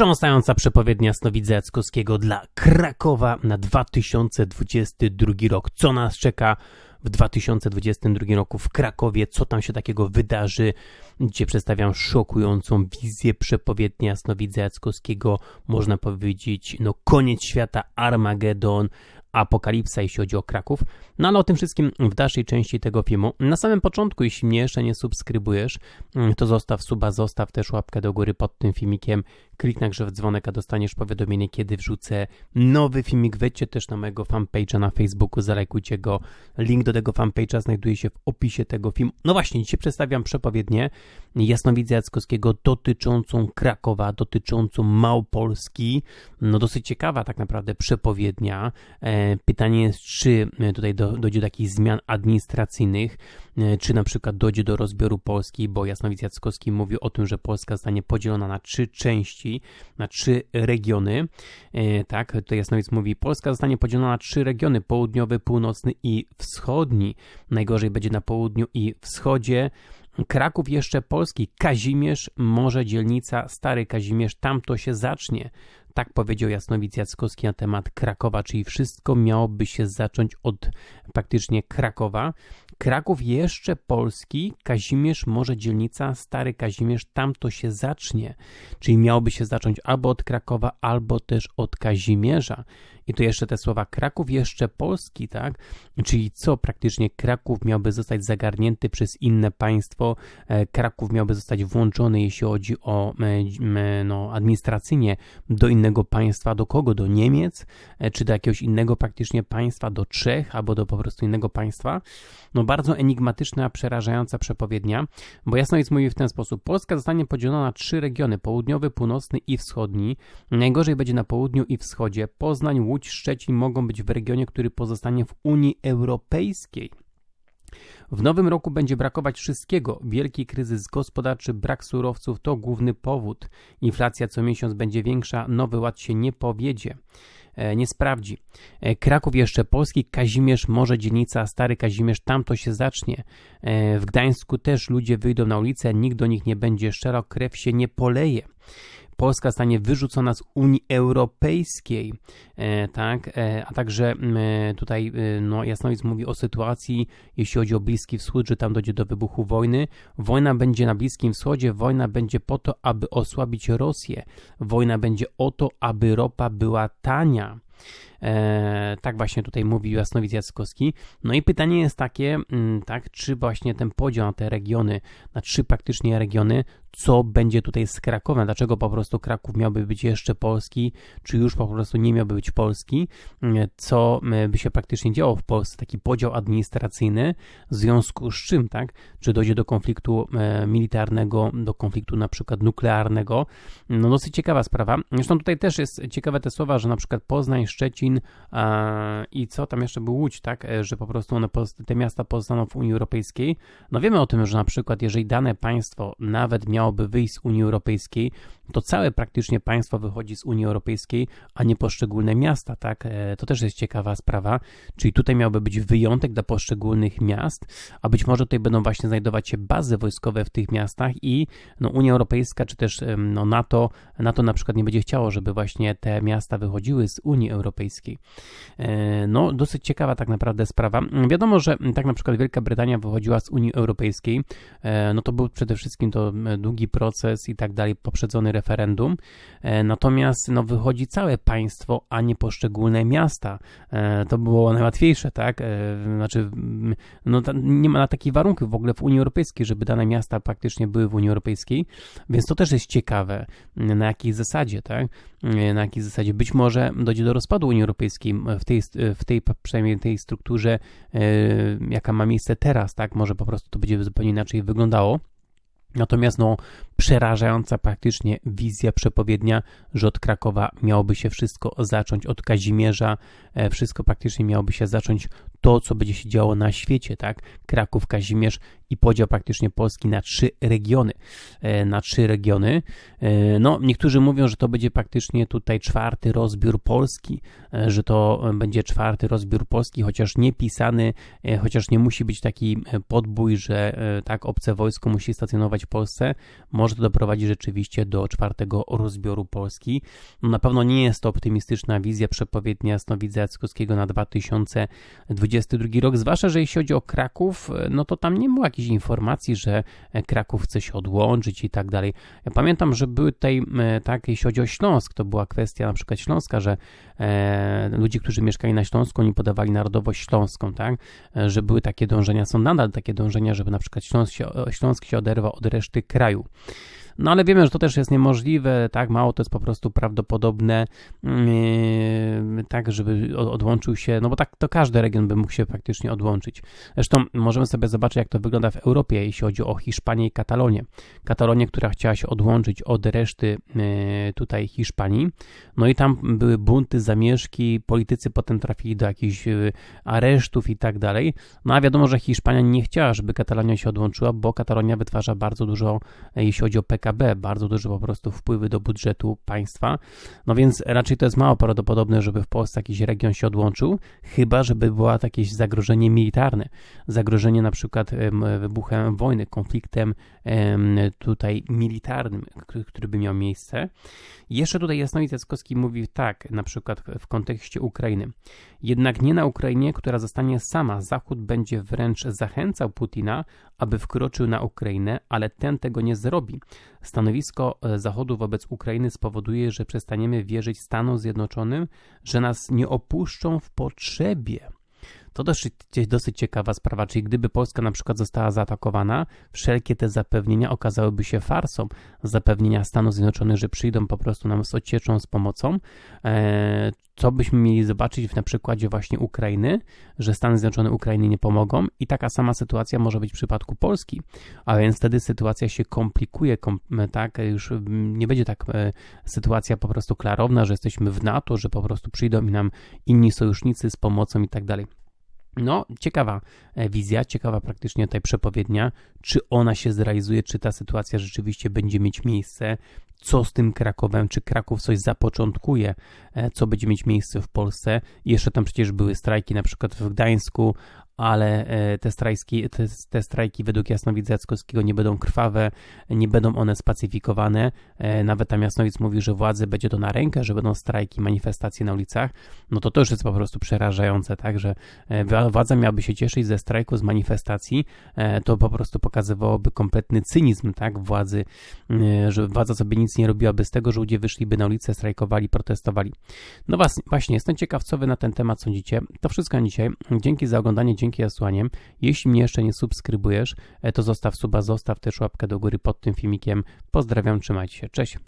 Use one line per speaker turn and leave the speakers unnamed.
Wstrząsająca przepowiednia Snowidza Jackowskiego dla Krakowa na 2022 rok. Co nas czeka w 2022 roku w Krakowie? Co tam się takiego wydarzy? Dzisiaj przedstawiam szokującą wizję przepowiednia Jasnowidza Jackowskiego. Można powiedzieć, no koniec świata, Armagedon, apokalipsa, jeśli chodzi o Kraków. No ale o tym wszystkim w dalszej części tego filmu. Na samym początku, jeśli mnie jeszcze nie subskrybujesz, mm, to zostaw suba, zostaw też łapkę do góry pod tym filmikiem. Klik na grzew dzwonek, a dostaniesz powiadomienie, kiedy wrzucę nowy filmik. Wejdźcie też na mojego fanpage'a na Facebooku, zalajkujcie go. Link do tego fanpage'a znajduje się w opisie tego filmu. No właśnie, dzisiaj przedstawiam przepowiednię Jasnowidza Jackowskiego dotyczącą Krakowa, dotyczącą Małopolski. No dosyć ciekawa tak naprawdę przepowiednia. E, pytanie jest, czy tutaj do, dojdzie do jakichś zmian administracyjnych, e, czy na przykład dojdzie do rozbioru Polski, bo Jasnowic Jackowski mówi o tym, że Polska zostanie podzielona na trzy części, na trzy regiony. E, tak, tutaj Jasnowic mówi, Polska zostanie podzielona na trzy regiony, południowy, północny i wschodni. Najgorzej będzie na południu i wschodzie. Kraków jeszcze polski, Kazimierz, może dzielnica Stary Kazimierz, tam to się zacznie. Tak powiedział Jasnowic Jackowski na temat Krakowa, czyli wszystko miałoby się zacząć od praktycznie Krakowa. Kraków jeszcze polski, Kazimierz może dzielnica Stary Kazimierz, tam to się zacznie. Czyli miałoby się zacząć albo od Krakowa, albo też od Kazimierza. I tu jeszcze te słowa Kraków jeszcze Polski, tak? Czyli co praktycznie Kraków miałby zostać zagarnięty przez inne państwo, e, Kraków miałby zostać włączony, jeśli chodzi o e, no, administracyjnie do innego państwa, do kogo? Do Niemiec, e, czy do jakiegoś innego praktycznie państwa, do Czech, albo do po prostu innego państwa. No bardzo enigmatyczna, przerażająca przepowiednia, bo jasno jest mówi w ten sposób. Polska zostanie podzielona na trzy regiony, południowy, północny i wschodni. Najgorzej będzie na południu i wschodzie. Poznań, Łódź, Szczecin mogą być w regionie, który pozostanie w Unii Europejskiej. W nowym roku będzie brakować wszystkiego. Wielki kryzys gospodarczy, brak surowców to główny powód. Inflacja co miesiąc będzie większa, nowy ład się nie powiedzie. E, nie sprawdzi. E, Kraków jeszcze polski, Kazimierz, może dzielnica, stary Kazimierz, tam to się zacznie. E, w Gdańsku też ludzie wyjdą na ulicę, nikt do nich nie będzie szczerał, krew się nie poleje. Polska zostanie wyrzucona z Unii Europejskiej, e, tak, e, a także e, tutaj no, Jasnowic mówi o sytuacji, jeśli chodzi o Bliski Wschód, że tam dojdzie do wybuchu wojny. Wojna będzie na Bliskim Wschodzie, wojna będzie po to, aby osłabić Rosję. Wojna będzie o to, aby ropa była tania. E, tak właśnie tutaj mówił Jasnowic Jackowski. No i pytanie jest takie, mm, tak, czy właśnie ten podział na te regiony, na trzy praktycznie regiony, co będzie tutaj z Krakowem, dlaczego po prostu Kraków miałby być jeszcze polski, czy już po prostu nie miałby być polski, mm, co mm, by się praktycznie działo w Polsce, taki podział administracyjny, w związku z czym, tak, czy dojdzie do konfliktu e, militarnego, do konfliktu na przykład nuklearnego, no dosyć ciekawa sprawa. Zresztą tutaj też jest ciekawe te słowa, że na przykład Poznań, Szczecin i co tam jeszcze był Łódź, tak, e, że po prostu one, te miasta pozostaną w Unii Europejskiej. No wiemy o tym, że na przykład jeżeli dane państwo nawet miało miałoby wyjść z Unii Europejskiej, to całe praktycznie państwo wychodzi z Unii Europejskiej, a nie poszczególne miasta, tak? E, to też jest ciekawa sprawa. Czyli tutaj miałby być wyjątek dla poszczególnych miast, a być może tutaj będą właśnie znajdować się bazy wojskowe w tych miastach i no, Unia Europejska, czy też no, NATO, NATO na przykład nie będzie chciało, żeby właśnie te miasta wychodziły z Unii Europejskiej. E, no, dosyć ciekawa tak naprawdę sprawa. Wiadomo, że tak na przykład Wielka Brytania wychodziła z Unii Europejskiej, e, no to był przede wszystkim to długi proces i tak dalej, poprzedzony referendum. E, natomiast no, wychodzi całe państwo, a nie poszczególne miasta. E, to było najłatwiejsze, tak? E, znaczy, no, nie ma takich warunków w ogóle w Unii Europejskiej, żeby dane miasta praktycznie były w Unii Europejskiej, więc to też jest ciekawe, na jakiej zasadzie, tak? Na jakiej zasadzie być może dojdzie do rozpadu Unii Europejskiej w tej, w tej przynajmniej tej strukturze, jaka ma miejsce teraz, tak? Może po prostu to będzie zupełnie inaczej wyglądało. Natomiast no, przerażająca praktycznie wizja przepowiednia, że od Krakowa miałoby się wszystko zacząć, od Kazimierza, e, wszystko praktycznie miałoby się zacząć to, co będzie się działo na świecie, tak? Kraków, Kazimierz i podział praktycznie Polski na trzy regiony. E, na trzy regiony. E, no, niektórzy mówią, że to będzie praktycznie tutaj czwarty rozbiór Polski, e, że to będzie czwarty rozbiór Polski, chociaż nie pisany, chociaż nie musi być taki podbój, że tak obce wojsko musi stacjonować w Polsce. Może to doprowadzić rzeczywiście do czwartego rozbioru Polski. No, na pewno nie jest to optymistyczna wizja przepowiednia Jasnowidza Jackowskiego na 2022 rok, zwłaszcza, że jeśli chodzi o Kraków, no to tam nie było jakichś informacji, że Kraków chce się odłączyć i tak dalej. Ja pamiętam, że były tutaj, e, tak, jeśli chodzi o Śląsk, to była kwestia na przykład Śląska, że e, ludzie, którzy mieszkali na Śląsku, oni podawali narodowość śląską, tak, e, że były takie dążenia, są nadal takie dążenia, żeby na przykład Śląsk się, Śląsk się oderwał od reszty kraju. No ale wiemy, że to też jest niemożliwe, tak, mało to jest po prostu prawdopodobne, yy, tak, żeby odłączył się, no bo tak to każdy region by mógł się praktycznie odłączyć. Zresztą możemy sobie zobaczyć, jak to wygląda w Europie, jeśli chodzi o Hiszpanię i Katalonię. Katalonię, która chciała się odłączyć od reszty yy, tutaj Hiszpanii, no i tam były bunty, zamieszki, politycy potem trafili do jakichś yy, aresztów i tak dalej. No a wiadomo, że Hiszpania nie chciała, żeby Katalonia się odłączyła, bo Katalonia wytwarza bardzo dużo, jeśli chodzi o PKB, bardzo duże po prostu wpływy do budżetu państwa. No więc raczej to jest mało prawdopodobne, żeby w Polsce jakiś region się odłączył, chyba żeby było jakieś zagrożenie militarne. Zagrożenie na przykład wybuchem wojny, konfliktem tutaj militarnym, który by miał miejsce. Jeszcze tutaj Jasnowic Jackowski mówi tak, na przykład w kontekście Ukrainy. Jednak nie na Ukrainie, która zostanie sama. Zachód będzie wręcz zachęcał Putina, aby wkroczył na Ukrainę, ale ten tego nie zrobi. Stanowisko e, Zachodu wobec Ukrainy spowoduje, że przestaniemy wierzyć Stanom Zjednoczonym, że nas nie opuszczą w potrzebie. To dosyć, dosyć ciekawa sprawa, czyli gdyby Polska na przykład została zaatakowana, wszelkie te zapewnienia okazałyby się farsą. Zapewnienia Stanów Zjednoczonych, że przyjdą po prostu nam z ocieczą, z pomocą. E, co byśmy mieli zobaczyć na przykładzie właśnie Ukrainy, że Stany Zjednoczone Ukrainie nie pomogą i taka sama sytuacja może być w przypadku Polski. A więc wtedy sytuacja się komplikuje, kom, tak, już nie będzie tak e, sytuacja po prostu klarowna, że jesteśmy w NATO, że po prostu przyjdą i nam inni sojusznicy z pomocą i tak dalej. No, ciekawa e, wizja, ciekawa praktycznie tutaj przepowiednia, czy ona się zrealizuje, czy ta sytuacja rzeczywiście będzie mieć miejsce, co z tym Krakowem, czy Kraków coś zapoczątkuje, e, co będzie mieć miejsce w Polsce. Jeszcze tam przecież były strajki na przykład w Gdańsku, ale e, te strajki, te, te strajki według Jasnowidza Jackowskiego nie będą krwawe, nie będą one spacyfikowane. E, nawet tam Jasnowic mówi, że władzy będzie to na rękę, że będą strajki, manifestacje na ulicach. No to to już jest po prostu przerażające, tak, że e, władza miałaby się cieszyć ze strajku, z manifestacji, to po prostu pokazywałoby kompletny cynizm, tak, władzy, że władza sobie nic nie robiła bez tego, że ludzie wyszliby na ulicę, strajkowali, protestowali. No właśnie, jestem ciekaw, co wy na ten temat sądzicie. To wszystko na dzisiaj. Dzięki za oglądanie, dzięki dzięki Jasłaniem. Jeśli mnie jeszcze nie subskrybujesz, e, to zostaw suba, zostaw też łapkę do góry pod tym filmikiem. Pozdrawiam, trzymajcie się, cześć.